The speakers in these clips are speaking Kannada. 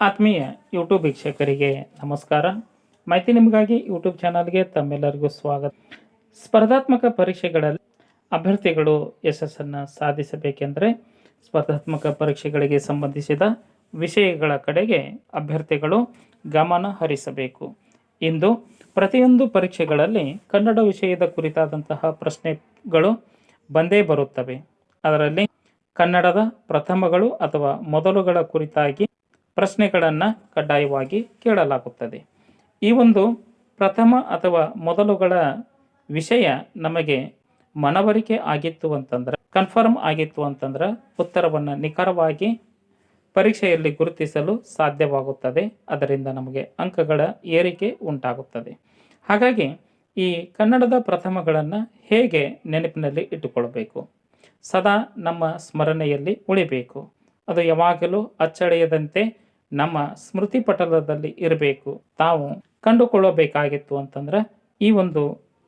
ಆತ್ಮೀಯ ಯೂಟ್ಯೂಬ್ ವೀಕ್ಷಕರಿಗೆ ನಮಸ್ಕಾರ. ಮಾಹಿತಿ ನಿಮಗಾಗಿ ಯೂಟ್ಯೂಬ್ ಚಾನಲ್ಗೆ ತಮ್ಮೆಲ್ಲರಿಗೂ ಸ್ವಾಗತ. ಸ್ಪರ್ಧಾತ್ಮಕ ಪರೀಕ್ಷೆಗಳಲ್ಲಿ ಅಭ್ಯರ್ಥಿಗಳು ಯಶಸ್ಸನ್ನು ಸಾಧಿಸಬೇಕೆಂದರೆ ಸ್ಪರ್ಧಾತ್ಮಕ ಪರೀಕ್ಷೆಗಳಿಗೆ ಸಂಬಂಧಿಸಿದ ವಿಷಯಗಳ ಕಡೆಗೆ ಅಭ್ಯರ್ಥಿಗಳು ಗಮನ ಹರಿಸಬೇಕು. ಇಂದು ಪ್ರತಿಯೊಂದು ಪರೀಕ್ಷೆಗಳಲ್ಲಿ ಕನ್ನಡ ವಿಷಯದ ಕುರಿತಾದಂತಹ ಪ್ರಶ್ನೆಗಳು ಬಂದೇ ಬರುತ್ತವೆ. ಅದರಲ್ಲಿ ಕನ್ನಡದ ಪ್ರಥಮಗಳು ಅಥವಾ ಮೊದಲುಗಳ ಕುರಿತಾಗಿ ಪ್ರಶ್ನೆಗಳನ್ನು ಕಡ್ಡಾಯವಾಗಿ ಕೇಳಲಾಗುತ್ತದೆ. ಈ ಒಂದು ಪ್ರಥಮ ಅಥವಾ ಮೊದಲುಗಳ ವಿಷಯ ನಮಗೆ ಮನವರಿಕೆ ಆಗಿತ್ತು ಅಂತಂದ್ರೆ ಕನ್ಫರ್ಮ್ ಆಗಿತ್ತು ಅಂತಂದ್ರೆ ಉತ್ತರವನ್ನು ನಿಖರವಾಗಿ ಪರೀಕ್ಷೆಯಲ್ಲಿ ಗುರುತಿಸಲು ಸಾಧ್ಯವಾಗುತ್ತದೆ. ಅದರಿಂದ ನಮಗೆ ಅಂಕಗಳ ಏರಿಕೆ ಉಂಟಾಗುತ್ತದೆ. ಹಾಗಾಗಿ ಈ ಕನ್ನಡದ ಪ್ರಥಮಗಳನ್ನು ಹೇಗೆ ನೆನಪಿನಲ್ಲಿ ಇಟ್ಟುಕೊಳ್ಳಬೇಕು ಸದಾ ನಮ್ಮ ಸ್ಮರಣೆಯಲ್ಲಿ ಉಳಿಬೇಕು. ಅದು ಯಾವಾಗಲೂ ಅಚ್ಚಳಿಯದಂತೆ ನಮ್ಮ ಸ್ಮೃತಿ ಪಟಲದಲ್ಲಿ ಇರಬೇಕು. ತಾವು ಕಂಡುಕೊಳ್ಳಬೇಕಾಗಿತ್ತು ಅಂತಂದ್ರೆ ಈ ಒಂದು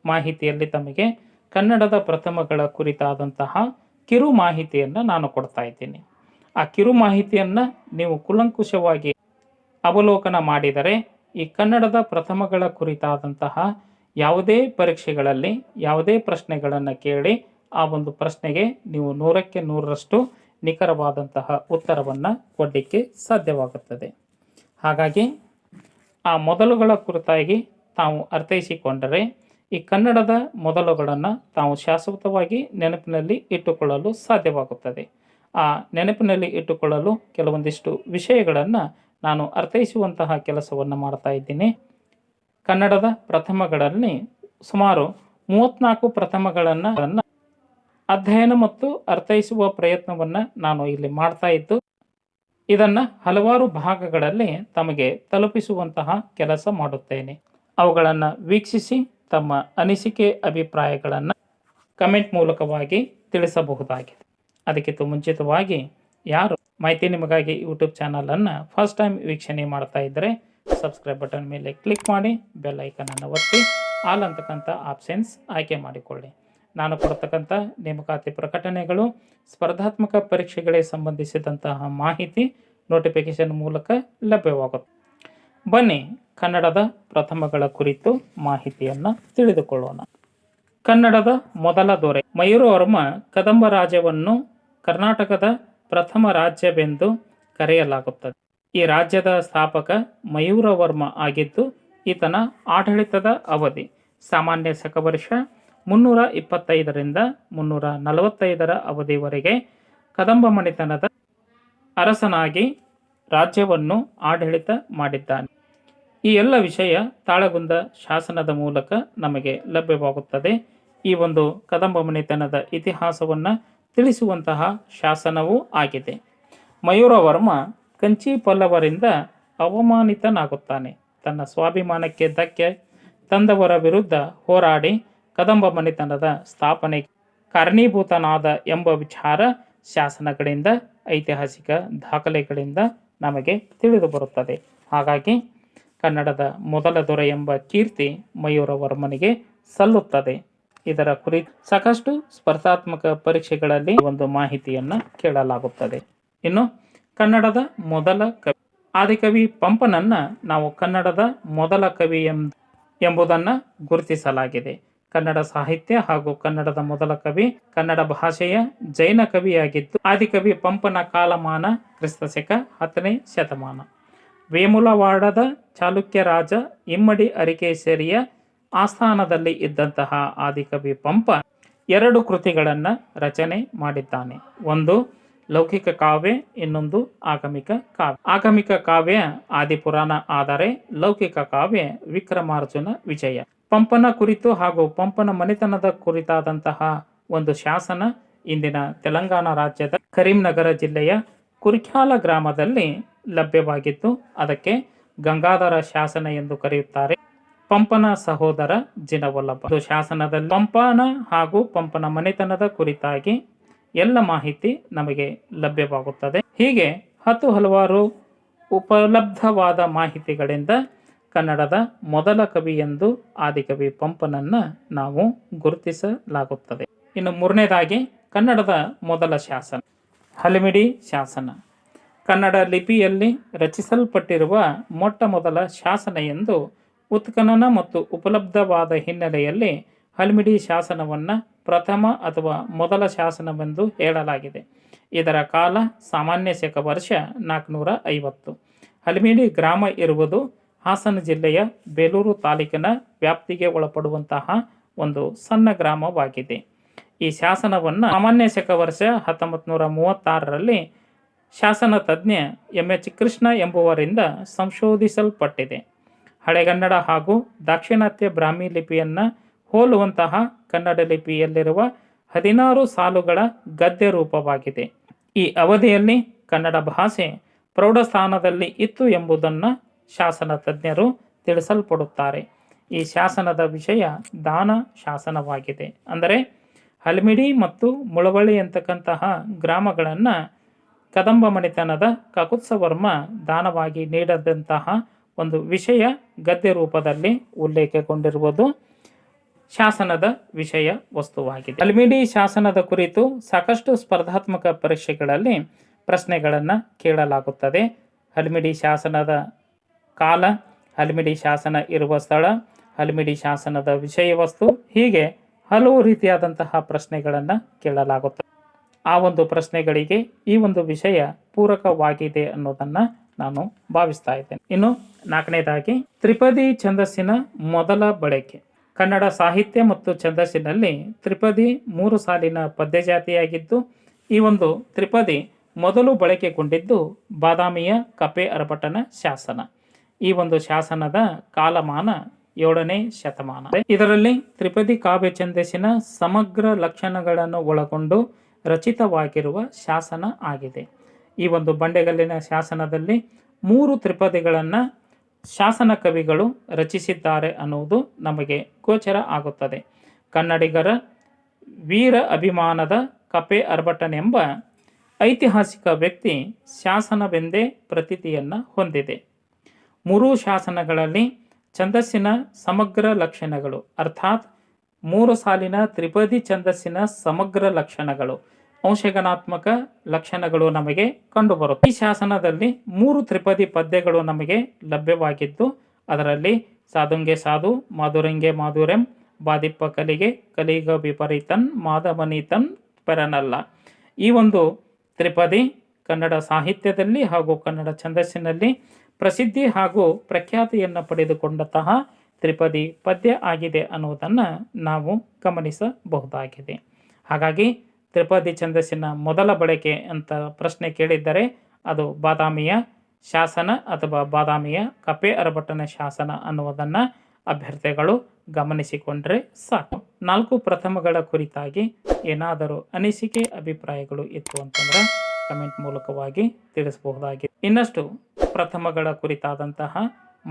ಮಾಹಿತಿಯಲ್ಲಿ ತಮಗೆ ಕನ್ನಡದ ಪ್ರಥಮಗಳ ಕುರಿತಾದಂತಹ ಕಿರು ಮಾಹಿತಿಯನ್ನು ನಾನು ಕೊಡ್ತಾ ಇದ್ದೀನಿ. ಆ ಕಿರು ಮಾಹಿತಿಯನ್ನು ನೀವು ಕುಲಂಕುಷವಾಗಿ ಅವಲೋಕನ ಮಾಡಿದರೆ ಈ ಕನ್ನಡದ ಪ್ರಥಮಗಳ ಕುರಿತಾದಂತಹ ಯಾವುದೇ ಪರೀಕ್ಷೆಗಳಲ್ಲಿ ಯಾವುದೇ ಪ್ರಶ್ನೆಗಳನ್ನು ಕೇಳಿ ಆ ಒಂದು ಪ್ರಶ್ನೆಗೆ ನೀವು ನೂರಕ್ಕೆ ನೂರರಷ್ಟು ನಿಖರವಾದಂತಹ ಉತ್ತರವನ್ನು ಕೊಡಲಿಕ್ಕೆ ಸಾಧ್ಯವಾಗುತ್ತದೆ. ಹಾಗಾಗಿ ಆ ಮೊದಲುಗಳ ಕುರಿತಾಗಿ ತಾವು ಅರ್ಥೈಸಿಕೊಂಡರೆ ಈ ಕನ್ನಡದ ಮೊದಲುಗಳನ್ನು ತಾವು ಶಾಶ್ವತವಾಗಿ ನೆನಪಿನಲ್ಲಿ ಇಟ್ಟುಕೊಳ್ಳಲು ಸಾಧ್ಯವಾಗುತ್ತದೆ. ಆ ನೆನಪಿನಲ್ಲಿ ಇಟ್ಟುಕೊಳ್ಳಲು ಕೆಲವೊಂದಿಷ್ಟು ವಿಷಯಗಳನ್ನು ನಾನು ಅರ್ಥೈಸುವಂತಹ ಕೆಲಸವನ್ನು ಮಾಡ್ತಾ ಇದ್ದೀನಿ. ಕನ್ನಡದ ಪ್ರಥಮಗಳಲ್ಲಿ ಸುಮಾರು ಮೂವತ್ತ್ನಾಲ್ಕು ಪ್ರಥಮಗಳನ್ನು ಅಧ್ಯಯನ ಮತ್ತು ಅರ್ಥೈಸುವ ಪ್ರಯತ್ನವನ್ನು ನಾನು ಇಲ್ಲಿ ಮಾಡ್ತಾ ಇದ್ದು, ಇದನ್ನು ಹಲವಾರು ಭಾಗಗಳಲ್ಲಿ ತಮಗೆ ತಲುಪಿಸುವಂತಹ ಕೆಲಸ ಮಾಡುತ್ತೇನೆ. ಅವುಗಳನ್ನು ವೀಕ್ಷಿಸಿ ತಮ್ಮ ಅನಿಸಿಕೆ ಅಭಿಪ್ರಾಯಗಳನ್ನು ಕಮೆಂಟ್ ಮೂಲಕವಾಗಿ ತಿಳಿಸಬಹುದಾಗಿದೆ. ಅದಕ್ಕಿಂತ ಮುಂಚಿತವಾಗಿ ಯಾರು ಮಾಹಿತಿ ನಿಮಗಾಗಿ ಯೂಟ್ಯೂಬ್ ಚಾನಲನ್ನು ಫಸ್ಟ್ ಟೈಮ್ ವೀಕ್ಷಣೆ ಮಾಡ್ತಾ ಇದ್ದರೆ ಸಬ್ಸ್ಕ್ರೈಬ್ ಬಟನ್ ಮೇಲೆ ಕ್ಲಿಕ್ ಮಾಡಿ ಬೆಲ್ ಐಕನನ್ನು ಒತ್ತಿ, ಆಲ್ ಅಂತಕ್ಕಂಥ ಆಪ್ಷನ್ಸ್ ಆಯ್ಕೆ ಮಾಡಿಕೊಳ್ಳಿ. ನಾನು ಕೊಡ್ತಕ್ಕಂಥ ನೇಮಕಾತಿ ಪ್ರಕಟಣೆಗಳು, ಸ್ಪರ್ಧಾತ್ಮಕ ಪರೀಕ್ಷೆಗಳಿಗೆ ಸಂಬಂಧಿಸಿದಂತಹ ಮಾಹಿತಿ ನೋಟಿಫಿಕೇಶನ್ ಮೂಲಕ ಲಭ್ಯವಾಗುತ್ತೆ ಬನ್ನಿ ಕನ್ನಡದ ಪ್ರಥಮಗಳ ಕುರಿತು ಮಾಹಿತಿಯನ್ನು ತಿಳಿದುಕೊಳ್ಳೋಣ. ಕನ್ನಡದ ಮೊದಲ ದೊರೆ ಮಯೂರವರ್ಮ ಕದಂಬ ರಾಜ್ಯವನ್ನು ಕರ್ನಾಟಕದ ಪ್ರಥಮ ರಾಜ್ಯವೆಂದು ಕರೆಯಲಾಗುತ್ತದೆ. ಈ ರಾಜ್ಯದ ಸ್ಥಾಪಕ ಮಯೂರವರ್ಮ ಆಗಿದ್ದು, ಈತನ ಆಡಳಿತದ ಅವಧಿ ಸಾಮಾನ್ಯ ಶಕವರ್ಷ ಮುನ್ನೂರ ಇಪ್ಪತ್ತೈದರಿಂದ ಮುನ್ನೂರ ನಲವತ್ತೈದರ ಅವಧಿವರೆಗೆ ಕದಂಬ ಮಣಿತನದ ಅರಸನಾಗಿ ರಾಜ್ಯವನ್ನು ಆಡಳಿತ ಮಾಡಿದ್ದಾನೆ. ಈ ಎಲ್ಲ ವಿಷಯ ತಾಳಗುಂದ ಶಾಸನದ ಮೂಲಕ ನಮಗೆ ಲಭ್ಯವಾಗುತ್ತದೆ. ಈ ಒಂದು ಕದಂಬ ಮಣಿತನದ ಇತಿಹಾಸವನ್ನು ತಿಳಿಸುವಂತಹ ಶಾಸನವೂ ಆಗಿದೆ. ಮಯೂರವರ್ಮ ಕಂಚಿ ಪಲ್ಲವರಿಂದ ಅವಮಾನಿತನಾಗುತ್ತಾನೆ. ತನ್ನ ಸ್ವಾಭಿಮಾನಕ್ಕೆ ಧಕ್ಕೆ ತಂದವರ ವಿರುದ್ಧ ಹೋರಾಡಿ ಕದಂಬ ಮನೆತನದ ಸ್ಥಾಪನೆ ಕಾರಣೀಭೂತನಾದ ಎಂಬ ವಿಚಾರ ಶಾಸನಗಳಿಂದ, ಐತಿಹಾಸಿಕ ದಾಖಲೆಗಳಿಂದ ನಮಗೆ ತಿಳಿದು ಬರುತ್ತದೆ. ಹಾಗಾಗಿ ಕನ್ನಡದ ಮೊದಲ ದೊರೆ ಎಂಬ ಕೀರ್ತಿ ಮಯೂರವರ್ಮನಿಗೆ ಸಲ್ಲುತ್ತದೆ. ಇದರ ಕುರಿತು ಸಾಕಷ್ಟು ಸ್ಪರ್ಧಾತ್ಮಕ ಪರೀಕ್ಷೆಗಳಲ್ಲಿ ಒಂದು ಮಾಹಿತಿಯನ್ನು ಕೇಳಲಾಗುತ್ತದೆ. ಇನ್ನು ಕನ್ನಡದ ಮೊದಲ ಕವಿ ಆದಿಕವಿ ಪಂಪನನ್ನ ನಾವು ಕನ್ನಡದ ಮೊದಲ ಕವಿ ಎಂಬ ಎಂಬುದನ್ನು ಗುರುತಿಸಲಾಗಿದೆ. ಕನ್ನಡ ಸಾಹಿತ್ಯ ಹಾಗೂ ಕನ್ನಡದ ಮೊದಲ ಕವಿ, ಕನ್ನಡ ಭಾಷೆಯ ಜೈನ ಕವಿಯಾಗಿದ್ದು, ಆದಿಕವಿ ಪಂಪನ ಕಾಲಮಾನ ಕ್ರಿಸ್ತಶಕ ಹತ್ತನೇ ಶತಮಾನ. ವೇಮುಲವಾಡದ ಚಾಲುಕ್ಯ ರಾಜ ಇಮ್ಮಡಿ ಅರಿಕೇಶ್ವರಿಯ ಆಸ್ಥಾನದಲ್ಲಿ ಇದ್ದಂತಹ ಆದಿಕವಿ ಪಂಪ ಎರಡು ಕೃತಿಗಳನ್ನು ರಚನೆ ಮಾಡಿದ್ದಾನೆ. ಒಂದು, ಲೌಕಿಕ ಕಾವ್ಯ, ಇನ್ನೊಂದು, ಆಗಮಿಕ ಕಾವ್ಯ. ಆಗಮಿಕ ಕಾವ್ಯ, ಆದಿಪುರಾಣ ಆದರೆ ಲೌಕಿಕ ಕಾವ್ಯ, ವಿಕ್ರಮಾರ್ಜುನ ವಿಜಯ. ಪಂಪನ ಕುರಿತು ಹಾಗೂ ಪಂಪನ ಮನೆತನದ ಕುರಿತಾದಂತಹ ಒಂದು ಶಾಸನ ಇಂದಿನ ತೆಲಂಗಾಣ ರಾಜ್ಯದ ಕರೀಂನಗರ ಜಿಲ್ಲೆಯ ಕುರ್ಖ್ಯಾಲ ಗ್ರಾಮದಲ್ಲಿ ಲಭ್ಯವಾಗಿದ್ದು, ಅದಕ್ಕೆ ಗಂಗಾಧರ ಶಾಸನ ಎಂದು ಕರೆಯುತ್ತಾರೆ. ಪಂಪನ ಸಹೋದರ ಜಿನವಲ್ಲಭ. ಇದು ಶಾಸನದಲ್ಲಿ ಪಂಪನ ಹಾಗೂ ಪಂಪನ ಮನೆತನದ ಕುರಿತಾಗಿ ಎಲ್ಲ ಮಾಹಿತಿ ನಮಗೆ ಲಭ್ಯವಾಗುತ್ತದೆ. ಹೀಗೆ ಹತ್ತು ಹಲವಾರು ಉಪಲಬ್ಧವಾದ ಮಾಹಿತಿಗಳಿಂದ ಕನ್ನಡದ ಮೊದಲ ಕವಿ ಎಂದು ಆದಿಕವಿ ಪಂಪನನ್ನ ನಾವು ಗುರುತಿಸಲಾಗುತ್ತದೆ. ಇನ್ನು ಮೂರನೇದಾಗಿ ಕನ್ನಡದ ಮೊದಲ ಶಾಸನ, ಹಲಿಮಿಡಿ ಶಾಸನ. ಕನ್ನಡ ಲಿಪಿಯಲ್ಲಿ ರಚಿಸಲ್ಪಟ್ಟಿರುವ ಮೊಟ್ಟ ಮೊದಲ ಶಾಸನ ಎಂದು ಉತ್ಖನನ ಮತ್ತು ಉಪಲಬ್ಧವಾದ ಹಿನ್ನೆಲೆಯಲ್ಲಿ ಹಲ್ಮಿಡಿ ಶಾಸನವನ್ನು ಪ್ರಥಮ ಅಥವಾ ಮೊದಲ ಶಾಸನವೆಂದು ಹೇಳಲಾಗಿದೆ. ಇದರ ಕಾಲ ಸಾಮಾನ್ಯ ಶಕ ವರ್ಷ ನಾಲ್ಕುನೂರ ಐವತ್ತು. ಹಲ್ಮಿಡಿ ಗ್ರಾಮ ಇರುವುದು ಹಾಸನ ಜಿಲ್ಲೆಯ ಬೇಲೂರು ತಾಲೂಕಿನ ವ್ಯಾಪ್ತಿಗೆ ಒಳಪಡುವಂತಹ ಒಂದು ಸಣ್ಣ ಗ್ರಾಮವಾಗಿದೆ. ಈ ಶಾಸನವನ್ನು ಸಾಮಾನ್ಯ ಶಕ ವರ್ಷ ಹತ್ತೊಂಬತ್ತು ನೂರ ಮೂವತ್ತಾರರಲ್ಲಿ ಶಾಸನ ತಜ್ಞ ಎಂ ಎಚ್ ಕೃಷ್ಣ ಎಂಬುವರಿಂದ ಸಂಶೋಧಿಸಲ್ಪಟ್ಟಿದೆ. ಹಳೆಗನ್ನಡ ಹಾಗೂ ದಾಕ್ಷಿಣಾತ್ಯ ಬ್ರಾಹ್ಮಿ ಲಿಪಿಯನ್ನು ಹೋಲುವಂತಹ ಕನ್ನಡ ಲಿಪಿಯಲ್ಲಿರುವ ಹದಿನಾರು ಸಾಲುಗಳ ಗದ್ಯ ರೂಪವಾಗಿದೆ. ಈ ಅವಧಿಯಲ್ಲಿ ಕನ್ನಡ ಭಾಷೆ ಪ್ರೌಢಸ್ಥಾನದಲ್ಲಿ ಇತ್ತು ಎಂಬುದನ್ನು ಶಾಸನ ತಜ್ಞರು ತಿಳಿಸಲ್ಪಡುತ್ತಾರೆ. ಈ ಶಾಸನದ ವಿಷಯ ದಾನ ಶಾಸನವಾಗಿದೆ. ಅಂದರೆ ಹಲ್ಮಿಡಿ ಮತ್ತು ಮುಳವಳ್ಳಿ ಅಂತಕ್ಕಂತಹ ಗ್ರಾಮಗಳನ್ನು ಕದಂಬ ಮಣಿತನದ ಕಕುತ್ಸವರ್ಮ ದಾನವಾಗಿ ನೀಡದಂತಹ ಒಂದು ವಿಷಯ ಗದ್ಯ ರೂಪದಲ್ಲಿ ಉಲ್ಲೇಖಗೊಂಡಿರುವುದು ಶಾಸನದ ವಿಷಯ ವಸ್ತುವಾಗಿದೆ. ಹಲ್ಮಿಡಿ ಶಾಸನದ ಕುರಿತು ಸಾಕಷ್ಟು ಸ್ಪರ್ಧಾತ್ಮಕ ಪರೀಕ್ಷೆಗಳಲ್ಲಿ ಪ್ರಶ್ನೆಗಳನ್ನು ಕೇಳಲಾಗುತ್ತದೆ. ಹಲ್ಮಿಡಿ ಶಾಸನದ ಕಾಲ, ಹಲ್ಮಿಡಿ ಶಾಸನ ಇರುವ ಸ್ಥಳ, ಹಲ್ಮಿಡಿ ಶಾಸನದ ವಿಷಯ ವಸ್ತು, ಹೀಗೆ ಹಲವು ರೀತಿಯಾದಂತಹ ಪ್ರಶ್ನೆಗಳನ್ನು ಕೇಳಲಾಗುತ್ತದೆ. ಆ ಒಂದು ಪ್ರಶ್ನೆಗಳಿಗೆ ಈ ಒಂದು ವಿಷಯ ಪೂರಕವಾಗಿದೆ ಅನ್ನೋದನ್ನು ನಾನು ಭಾವಿಸ್ತಾ ಇದ್ದೇನೆ. ಇನ್ನು ನಾಲ್ಕನೇದಾಗಿ, ತ್ರಿಪದಿ ಛಂದಸ್ಸಿನ ಮೊದಲ ಬಳಕೆ. ಕನ್ನಡ ಸಾಹಿತ್ಯ ಮತ್ತು ಛಂದಸ್ಸಿನಲ್ಲಿ ತ್ರಿಪದಿ ಮೂರು ಸಾಲಿನ ಪದ್ಯಜಾತಿಯಾಗಿದ್ದು, ಈ ಒಂದು ತ್ರಿಪದಿ ಮೊದಲು ಬಳಕೆಗೊಂಡಿದ್ದು ಬಾದಾಮಿಯ ಕಪೆ ಅರಭಟನ ಶಾಸನ. ಈ ಒಂದು ಶಾಸನದ ಕಾಲಮಾನ ಏಳನೇ ಶತಮಾನ. ಇದರಲ್ಲಿ ತ್ರಿಪದಿ ಕಾವ್ಯ ಛಂದಸ್ಸಿನ ಸಮಗ್ರ ಲಕ್ಷಣಗಳನ್ನು ಒಳಗೊಂಡು ರಚಿತವಾಗಿರುವ ಶಾಸನ ಆಗಿದೆ. ಈ ಒಂದು ಬಂಡೆಗಲ್ಲಿನ ಶಾಸನದಲ್ಲಿ ಮೂರು ತ್ರಿಪದಿಗಳನ್ನು ಶಾಸನ ಕವಿಗಳು ರಚಿಸಿದ್ದಾರೆ ಅನ್ನುವುದು ನಮಗೆ ಗೋಚರ ಆಗುತ್ತದೆ. ಕನ್ನಡಿಗರ ವೀರ ಅಭಿಮಾನದ ಕಪೆ ಅರ್ಬಟನೆಂಬ ಐತಿಹಾಸಿಕ ವ್ಯಕ್ತಿ ಶಾಸನವೆಂದೇ ಪ್ರತೀತಿಯನ್ನು ಹೊಂದಿದೆ. ಮೂರೂ ಶಾಸನಗಳಲ್ಲಿ ಛಂದಸ್ಸಿನ ಸಮಗ್ರ ಲಕ್ಷಣಗಳು, ಅರ್ಥಾತ್ ಮೂರು ಸಾಲಿನ ತ್ರಿಪದಿ ಛಂದಸ್ಸಿನ ಸಮಗ್ರ ಲಕ್ಷಣಗಳು, ಅಂಶಗಣಾತ್ಮಕ ಲಕ್ಷಣಗಳು ನಮಗೆ ಕಂಡುಬರುತ್ತೆ ಈ ಶಾಸನದಲ್ಲಿ ಮೂರು ತ್ರಿಪದಿ ಪದ್ಯಗಳು ನಮಗೆ ಲಭ್ಯವಾಗಿದ್ದು, ಅದರಲ್ಲಿ ಸಾಧುಂಗೆ ಸಾಧು, ಮಾಧುರಂಗೆ ಮಾಧುರ್ಯಂ ಬಾದಿಪ್ಪ ಕಲಿಗೆ ಕಲಿಗ ವಿಪರೀತನ್ ಮಾಧವನೀತನ್ ಪೆರನಲ್ಲ. ಈ ಒಂದು ತ್ರಿಪದಿ ಕನ್ನಡ ಸಾಹಿತ್ಯದಲ್ಲಿ ಹಾಗೂ ಕನ್ನಡ ಛಂದಸ್ಸಿನಲ್ಲಿ ಪ್ರಸಿದ್ಧಿ ಹಾಗೂ ಪ್ರಖ್ಯಾತಿಯನ್ನು ಪಡೆದುಕೊಂಡಂತಹ ತ್ರಿಪದಿ ಪದ್ಯ ಆಗಿದೆ ಅನ್ನುವುದನ್ನು ನಾವು ಗಮನಿಸಬಹುದಾಗಿದೆ. ಹಾಗಾಗಿ ತ್ರಿಪದಿ ಛಂದಸ್ಸಿನ ಮೊದಲ ಬಳಕೆ ಅಂತ ಪ್ರಶ್ನೆ ಕೇಳಿದ್ದರೆ ಅದು ಬಾದಾಮಿಯ ಶಾಸನ ಅಥವಾ ಬಾದಾಮಿಯ ಕಪೆ ಅರಭಟ್ಟನ ಶಾಸನ ಅನ್ನುವುದನ್ನು ಅಭ್ಯರ್ಥಿಗಳು ಗಮನಿಸಿಕೊಂಡರೆ ಸಾಕು. ನಾಲ್ಕು ಪ್ರಥಮಗಳ ಕುರಿತಾಗಿ ಏನಾದರೂ ಅನಿಸಿಕೆ, ಅಭಿಪ್ರಾಯಗಳು ಇತ್ತು ಅಂತಂದ್ರೆ ಕಮೆಂಟ್ ಮೂಲಕವಾಗಿ ತಿಳಿಸಬಹುದಾಗಿದೆ. ಇನ್ನಷ್ಟು ಪ್ರಥಮಗಳ ಕುರಿತಾದಂತಹ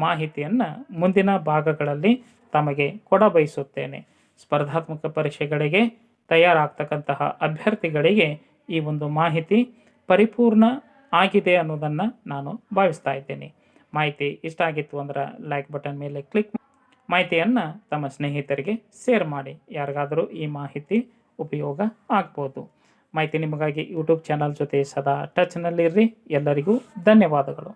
ಮಾಹಿತಿಯನ್ನು ಮುಂದಿನ ಭಾಗಗಳಲ್ಲಿ ತಮಗೆ ಕೊಡಬಯಸುತ್ತೇನೆ. ಸ್ಪರ್ಧಾತ್ಮಕ ಪರೀಕ್ಷೆಗಳಿಗೆ ತಯಾರಾಗ್ತಕ್ಕಂತಹ ಅಭ್ಯರ್ಥಿಗಳಿಗೆ ಈ ಒಂದು ಮಾಹಿತಿ ಪರಿಪೂರ್ಣ ಆಗಿದೆ ಅನ್ನೋದನ್ನು ನಾನು ಭಾವಿಸ್ತಾ ಇದ್ದೇನೆ. ಮಾಹಿತಿ ಇಷ್ಟ ಆಗಿತ್ತು ಅಂದ್ರೆ ಲೈಕ್ ಬಟನ್ ಮೇಲೆ ಕ್ಲಿಕ್ ಮಾಹಿತಿಯನ್ನು ತಮ್ಮ ಸ್ನೇಹಿತರಿಗೆ ಶೇರ್ ಮಾಡಿ. ಯಾರಿಗಾದರೂ ಈ ಮಾಹಿತಿ ಉಪಯೋಗ ಆಗ್ಬೋದು. ಮಾಹಿತಿ ನಿಮಗಾಗಿ ಯೂಟ್ಯೂಬ್ ಚಾನಲ್ ಜೊತೆ ಸದಾ ಟಚ್ನಲ್ಲಿರ್ರಿ ಎಲ್ಲರಿಗೂ ಧನ್ಯವಾದಗಳು.